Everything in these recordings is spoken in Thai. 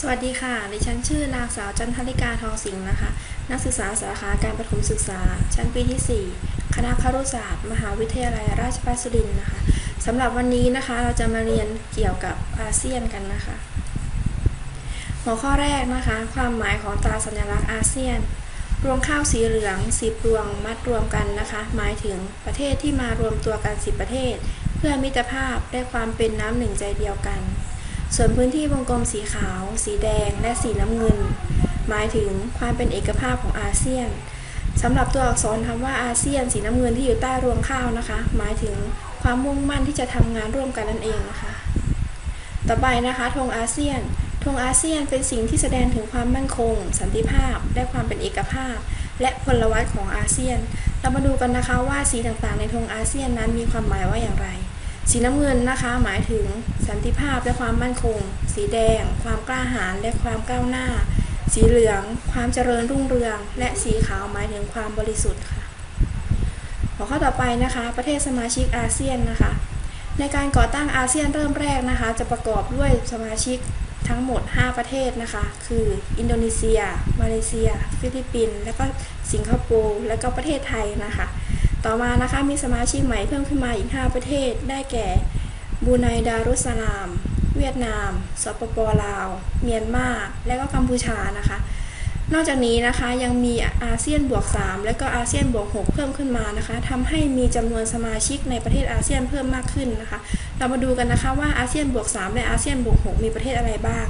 สวัสดีค่ะ ดิฉันชื่อนางสาวจันทริกาทองสิงห์นะคะ นักศึกษาสาขาการประถมศึกษา ชั้นปีที่ 4 คณะครุศาสตร์ มหาวิทยาลัยราชภัฏสุรินทร์นะคะสำหรับวันนี้นะคะเราจะมาเรียนเกี่ยวกับอาเซียนกันนะคะ หัวข้อแรกนะคะ ความหมายของตราสัญลักษณ์อาเซียน รวงข้าวสีเหลืองสิบรวงมัดรวมกันนะคะ หมายถึงประเทศที่มารวมตัวกัน 10 ประเทศ เพื่อมิตรภาพและความเป็นน้ำหนึ่งใจเดียวกัน ส่วนพื้นที่วงกลมสีขาว สีแดง และสีน้ำเงิน หมายถึงความเป็นเอกภาพของอาเซียนสำหรับตัวอักษรคำว่าอาเซียน สีน้ำเงินที่อยู่ใต้รวงข้าวนะคะ หมายถึงความมุ่งมั่นที่จะทำงานร่วมกันนั่นเองนะคะ ต่อไปนะคะธงอาเซียนธงอาเซียนเป็นสิ่งที่แสดงถึงความมั่นคง สันติภาพ และความเป็นเอกภาพ และพลวัตของอาเซียน เรามาดูกันนะคะว่าสีต่างๆ ในธงอาเซียนนั้นมีความหมายว่าอย่างไร สีน้ำเงินนะคะ หมายถึงสันติภาพและความมั่นคง สีแดง ความกล้าหาญและความก้าวหน้า สีเหลือง ความเจริญรุ่งเรือง และสีขาวหมายถึงความบริสุทธิ์ค่ะ หัวข้อต่อไปนะคะ ประเทศสมาชิกอาเซียนนะคะ ในการก่อตั้งอาเซียนเริ่มแรกนะคะ จะประกอบด้วยสมาชิกทั้งหมด 5 ประเทศนะคะ คืออินโดนีเซีย มาเลเซีย ฟิลิปปินส์ และก็สิงคโปร์ และก็ประเทศไทยนะคะ ต่อมานะคะมีสมาชิกใหม่เพิ่มขึ้นมาอีก 5 ประเทศ ได้แก่บูไนดารุสสลาม เวียดนาม สปปลาว เมียนมา และก็กัมพูชานะคะ นอกจากนี้นะคะยังมีอาเซียนบวก 3 และก็อาเซียนบวก 6 เพิ่มขึ้นมานะคะทำให้มีจำนวนสมาชิกในประเทศอาเซียนเพิ่มมากขึ้นนะคะ เรามาดูกันนะคะว่าอาเซียนบวก 3 และอาเซียนบวก 6 มีประเทศอะไรบ้าง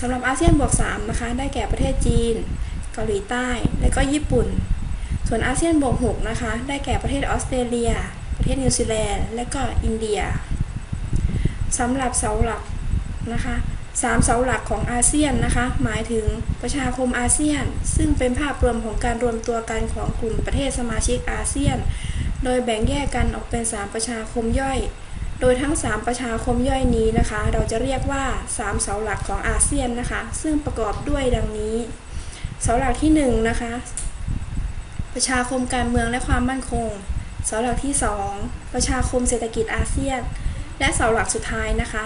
สำหรับอาเซียนบวก3นะคะได้แก่ประเทศจีน เกาหลีใต้ และก็ญี่ปุ่น ส่วนอาเซียนบวก6นะคะ ได้แก่ประเทศออสเตรเลีย ประเทศนิวซีแลนด์ และก็อินเดียสำหรับเสาหลักนะคะสามเสาหลักของอาเซียนนะคะ หมายถึงประชาคมอาเซียน ซึ่งเป็นภาพรวมของการรวมตัวกันของกลุ่มประเทศสมาชิกอาเซียน โดยแบ่งแยกกันออกเป็น 3 ประชาคมย่อย โดยทั้ง 3 ประชาคมย่อยนี้นะคะ เราจะเรียกว่า 3 เสาหลักของอาเซียนนะคะ ซึ่งประกอบด้วยดังนี้ เสาหลักที่1นะคะ ประชาคมการเมืองและความมั่นคง เสาหลักที่ 2 ประชาคมเศรษฐกิจอาเซียน และเสาหลักสุดท้ายนะคะ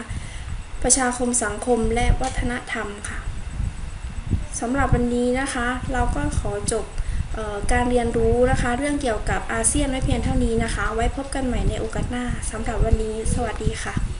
ประชาคมสังคมและวัฒนธรรมค่ะสำหรับวันนี้นะคะ เราก็ขอจบออการเรียนรู้นะคะเรื่องเกี่ยวกับอาเซียนไว้เพียงเท่านี้นะคะ ไว้พบกันใหม่ในโอกาสหน้าสำหรับวันนี้ สวัสดีค่ะ